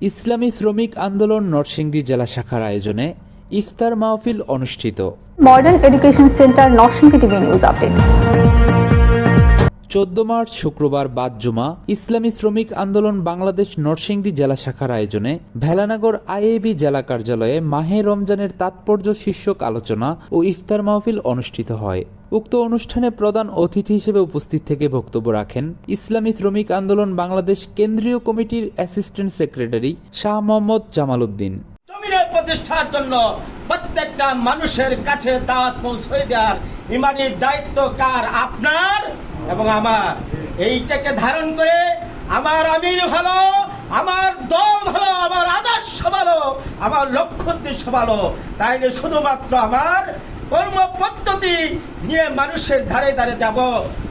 ইসলামী শ্রমিক আন্দোলন নরসিংদী জেলা শাখার আয়োজনে ইফতার মাহফিল অনুষ্ঠিত। Modern education centre Narsingdi TV news update. চোদ্দ মার্চ শুক্রবার বাদ জুমা ইসলামী শ্রমিক আন্দোলন বাংলাদেশ নরসিংদী জেলা শাখার আয়োজনে ভেলানগর আইএবি জেলা কার্যালয়ে মাহে রমজানের তাৎপর্য শীর্ষক আলোচনা ও ইফতার মাহফিল অনুষ্ঠিত হয়। উক্ত অনুষ্ঠানে প্রধান অতিথি হিসেবে উপস্থিত থেকে বক্তব্য রাখেন ইসলামী শ্রমিক আন্দোলন বাংলাদেশ কেন্দ্রীয় কমিটির অ্যাসিস্ট্যান্ট সেক্রেটারি শাহ মোহাম্মদ জামাল উদ্দিন। প্রতিষ্ঠার জন্য প্রত্যেকটা মানুষের কাছে দাওয়াত পৌঁছে দেওয়ার ইমানি দায়িত্ব কার? আপনার এবং আমার। এইটাকে ধারণ করে আমার আমির ভালো, আমার দল ভালো, আমার আদর্শ ভালো, আমার লক্ষ্য উদ্দেশ্য ভালো। তাইলে শুধুমাত্র আমার কর্ম পদ্ধতি নিয়ে মানুষের ধারে ধারে যাব।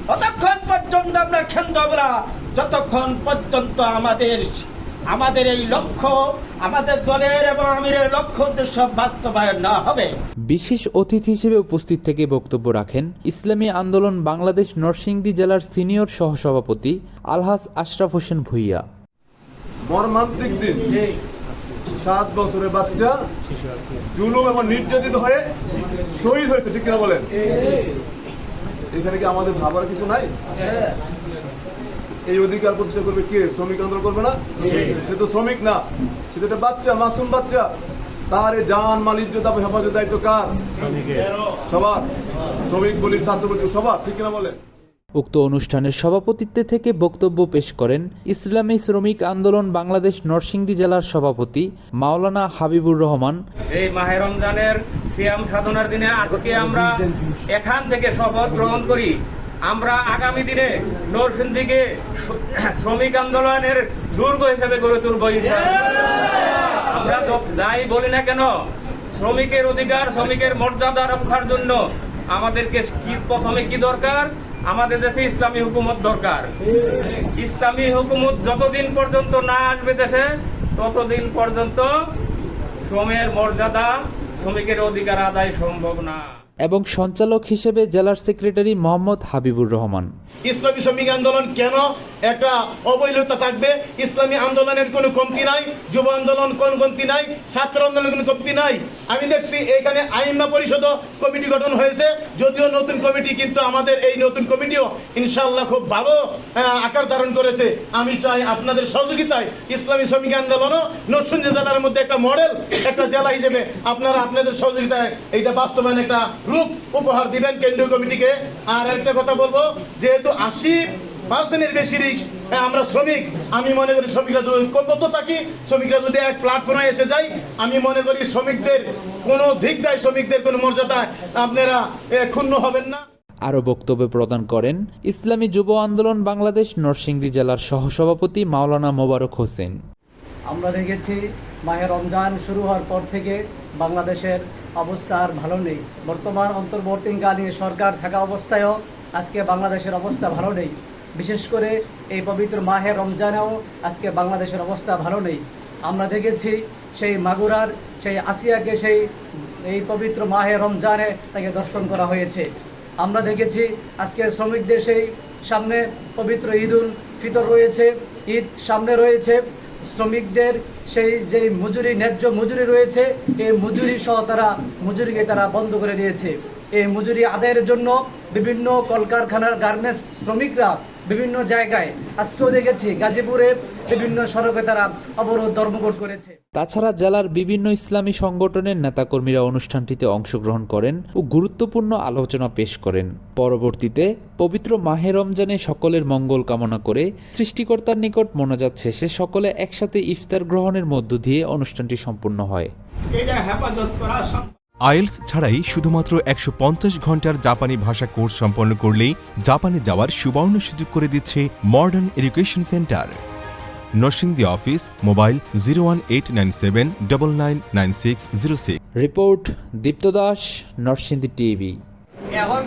ততক্ষণ পর্যন্ত আমরা খেলতে না যতক্ষণ পর্যন্ত আমাদের আমাদের এই লক্ষ্য আমাদের দলের এবং আমিরের লক্ষ্য উদ্দেশ্য বাস্তবায়ন না হবে। বিশেষ অতিথি হিসেবে উপস্থিত থেকে বক্তব্য রাখেন ইসলামী আন্দোলন বাংলাদেশ নরসিংদী জেলার সিনিয়র সহসভাপতি আলহাস আশরাফ হোসেন ভুইয়া। মর্মান্তিক দিন। সাত বছরের বাচ্চা জুলুম এবং নির্যাতিত হয়ে শহীদ হয়েছে ঠিক কিনা বলেন? এখানে কি আমাদের ভাবার কিছু নাই? এই অধিকার প্রতিষ্ঠা করবে কে? শ্রমিক আন্দোলন করবে না? সে তো শ্রমিক না সে তো একটা বাচ্চা মাসুম বাচ্চা। তার এ জান মাল ইজ্জত হেফাজত দায়িত্ব কার? সবার। শ্রমিক বলি ছাত্র বলি সবার ঠিক কিনা বলেন? উক্ত অনুষ্ঠানের সভাপতিত্বে থেকে বক্তব্য পেশ করেন ইসলামী শ্রমিক আন্দোলন বাংলাদেশ নরসিংদী জেলার সভাপতি মাওলানা হাবিবুর রহমান। এই মাহে রমজানের সিয়াম সাধনার দিনে আজকে আমরা এখান থেকে শপথ গ্রহণ করি। আমরা আগামী দিনে নরসিংদীকে শ্রমিক আন্দোলনের দুর্গ হিসেবে গড়ে তুলব। আমরা যাই বলি না কেন, শ্রমিকের অধিকার, শ্রমিকের মর্যাদা রক্ষার জন্য আমাদেরকে কি প্রথমে কি দরকার? আমাদের দেশে ইসলামী হুকুমত দরকার। ইসলামী হুকুমত যতদিন পর্যন্ত না আসবে দেশে, ততদিন পর্যন্ত শ্রমের মর্যাদা শ্রমিকের অধিকার আদায় সম্ভব না। এবং সঞ্চালক হিসেবে জেলার সেক্রেটারি মোহাম্মদ হাবিবুর রহমান। ইসলামী শ্রমিক আন্দোলন কেন একটা অবৈধতা থাকবে? ইসলামী আন্দোলনের কোনো কমতি নাই, যুব আন্দোলন কোন কমতি নাই, ছাত্র আন্দোলনের কোনো কমতি নাই। আমি দেখছি এখানে আইনমা পরিষদ কমিটি গঠন হয়েছে, যদিও নতুন কমিটি, কিন্তু আমাদের এই নতুন কমিটিও ইনশাল্লাহ খুব ভালো আকার ধারণ করেছে। আমি চাই আপনাদের সহযোগিতায় ইসলামী শ্রমিক আন্দোলনও নরসিংদী জেলার মধ্যে একটা মডেল একটা জেলা হিসেবে আপনারা আপনাদের সহযোগিতায় এইটা বাস্তবায়ন একটা রূপ উপহার দিবেন কেন্দ্রীয় কমিটিকে। আর একটা কথা বলব, যেহেতু আশি পার্সেন্টের বেশি রিস্ক আমরা শ্রমিক, আমি মনে করি শ্রমিকরা যদি ঐক্যবদ্ধ থাকি, শ্রমিকরা যদি এক প্ল্যাটফর্মে এসে যায়, আমি মনে করি শ্রমিকদের কোনো দিক দেয়, শ্রমিকদের কোনো মর্যাদায় আপনারা ক্ষুণ্ণ হবেন না। আরও বক্তব্য প্রদান করেন ইসলামী যুব আন্দোলন বাংলাদেশ নরসিংদী জেলার সহসভাপতি মাওলানা মোবারক হোসেন। আমরা দেখেছি মাহে রমজান শুরু হওয়ার পর থেকে বাংলাদেশের অবস্থা আর ভালো নেই। বর্তমান অন্তর্বর্তীকালীন সরকার থাকা অবস্থায়ও আজকে বাংলাদেশের অবস্থা ভালো নেই। বিশেষ করে এই পবিত্র মাহে রমজানেও আজকে বাংলাদেশের অবস্থা ভালো নেই। আমরা দেখেছি সেই মাগুরার, সেই আসিয়াকে সেই এই পবিত্র মাহে রমজানে তাকে দর্শন করা হয়েছে। আমরা দেখেছি আজকে শ্রমিকদের সেই সামনে পবিত্র ঈদুল ফিতর রয়েছে, ঈদ সামনে রয়েছে। শ্রমিকদের সেই যে মজুরি, ন্যায্য মজুরি রয়েছে, এই মজুরি সহ তারা মজুরিকে তারা বন্ধ করে দিয়েছে। এই মজুরি আদায়ের জন্য বিভিন্ন কলকারখানার গার্মেন্টস শ্রমিকরা বিভিন্ন জায়গায় আজকেও দেখেছি গাজীপুরে বিভিন্ন সড়কে তারা অবরোধ ধর্মঘট করেছে। তাছাড়া জেলার বিভিন্ন ইসলামী সংগঠনের নেতাকর্মীরা অনুষ্ঠানটিতে অংশগ্রহণ করেন ও গুরুত্বপূর্ণ আলোচনা পেশ করেন। পরবর্তীতে পবিত্র মাহে রমজানে সকলের মঙ্গল কামনা করে সৃষ্টিকর্তার নিকট মোনাজাত শেষে সকলে একসাথে ইফতার গ্রহণের মধ্য দিয়ে অনুষ্ঠানটি সম্পূর্ণ হয়। এটা হেফাজত করা সম্ভব। আইএলস ছাড়াই শুধুমাত্র একশো পঞ্চাশ ঘণ্টার জাপানি ভাষা কোর্স সম্পন্ন করলেই জাপানে যাওয়ার সুবর্ণ সুযোগ করে দিচ্ছে modern education centre. Narsingdi office mobile zero one eight nine seven double nine nine six zero six. Report Dipta Das Narsingdi TV. এখন